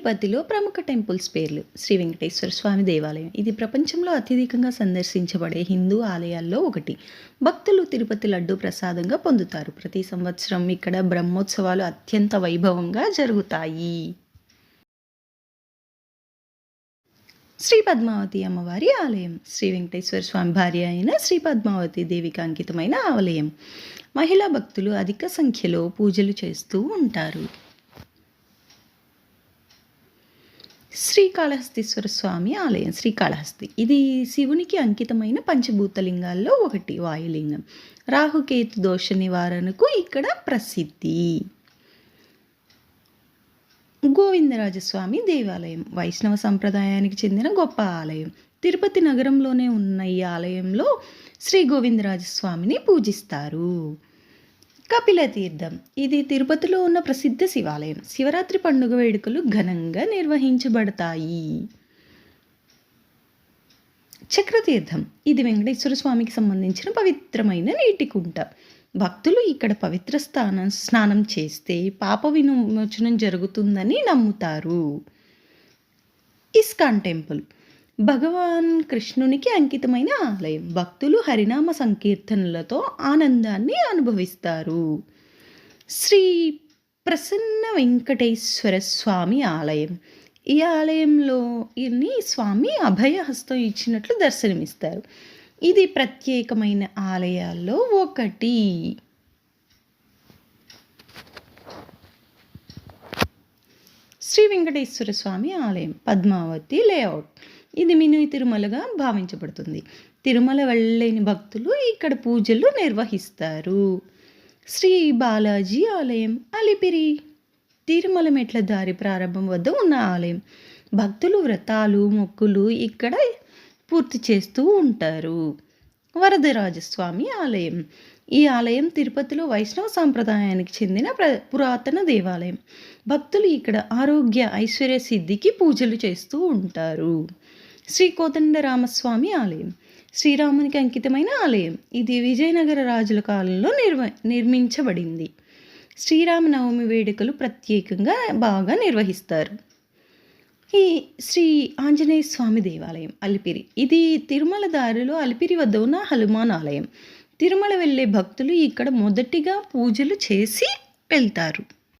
తిరుపతిలో ప్రముఖ టెంపుల్స్ పేర్లు శ్రీ వెంకటేశ్వర స్వామి దేవాలయం. ఇది ప్రపంచంలో అత్యధికంగా సందర్శించబడే హిందూ ఆలయాల్లో ఒకటి. భక్తులు తిరుపతి లడ్డు ప్రసాదంగా పొందుతారు. ప్రతి సంవత్సరం ఇక్కడ బ్రహ్మోత్సవాలు అత్యంత వైభవంగా జరుగుతాయి. శ్రీ పద్మావతి అమ్మవారి ఆలయం. శ్రీ వెంకటేశ్వర స్వామి భార్య అయిన శ్రీ పద్మావతి దేవికి అంకితమైన ఆలయం. మహిళా భక్తులు అధిక సంఖ్యలో పూజలు చేస్తూ ఉంటారు. శ్రీకాళహస్తీశ్వర స్వామి ఆలయం శ్రీకాళహస్తి. ఇది శివునికి అంకితమైన పంచభూతలింగాల్లో ఒకటి వాయులింగం. రాహుకేతు దోష నివారణకు ఇక్కడ ప్రసిద్ధి. గోవిందరాజస్వామి దేవాలయం వైష్ణవ సంప్రదాయానికి చెందిన గొప్ప ఆలయం. తిరుపతి నగరంలోనే ఉన్న ఈ ఆలయంలో శ్రీ గోవిందరాజస్వామిని పూజిస్తారు. కపిల తీర్థం. ఇది తిరుపతిలో ఉన్న ప్రసిద్ధ శివాలయం. శివరాత్రి పండుగ వేడుకలు ఘనంగా నిర్వహించబడతాయి. చక్రతీర్థం. ఇది వెంకటేశ్వర స్వామికి సంబంధించిన పవిత్రమైన నీటి కుంట. భక్తులు ఇక్కడ పవిత్ర స్థానం స్నానం చేస్తే పాప విమోచనం జరుగుతుందని నమ్ముతారు. ISKCON temple. భగవాన్ కృష్ణునికి అంకితమైన ఆలయం. భక్తులు హరినామ సంకీర్తనలతో ఆనందాన్ని అనుభవిస్తారు. శ్రీ ప్రసన్న వెంకటేశ్వర స్వామి ఆలయం. ఈ ఆలయంలో ఇన్ని స్వామి అభయహస్తం ఇచ్చినట్లు దర్శనమిస్తారు. ఇది ప్రత్యేకమైన ఆలయాల్లో ఒకటి. శ్రీ వెంకటేశ్వర స్వామి ఆలయం పద్మావతి లేఅవుట్. ఇది మినీ తిరుమలగా భావించబడుతుంది. తిరుమల వెళ్ళలేని భక్తులు ఇక్కడ పూజలు నిర్వహిస్తారు. శ్రీ బాలాజీ ఆలయం అలిపిరి. తిరుమల మెట్ల దారి ప్రారంభం వద్ద ఉన్న ఆలయం. భక్తులు వ్రతాలు మొక్కులు ఇక్కడ పూర్తి చేస్తూ ఉంటారు. వరదరాజస్వామి ఆలయం. ఈ ఆలయం తిరుపతిలో వైష్ణవ సాంప్రదాయానికి చెందిన ప్ర పురాతన దేవాలయం. భక్తులు ఇక్కడ ఆరోగ్య ఐశ్వర్య సిద్ధికి పూజలు చేస్తూ ఉంటారు. శ్రీ కోదండరామస్వామి ఆలయం. శ్రీరామునికి అంకితమైన ఆలయం. ఇది విజయనగర రాజుల కాలంలో నిర్వ నిర్మించబడింది. శ్రీరామనవమి వేడుకలు ప్రత్యేకంగా బాగా నిర్వహిస్తారు. ఈ శ్రీ ఆంజనేయ స్వామి దేవాలయం అలిపిరి. ఇది తిరుమల దారిలో అలిపిరి వద్ద ఉన్న హనుమాన్ ఆలయం. తిరుమల వెళ్ళే భక్తులు ఇక్కడ మొదటిగా పూజలు చేసి వెళ్తారు.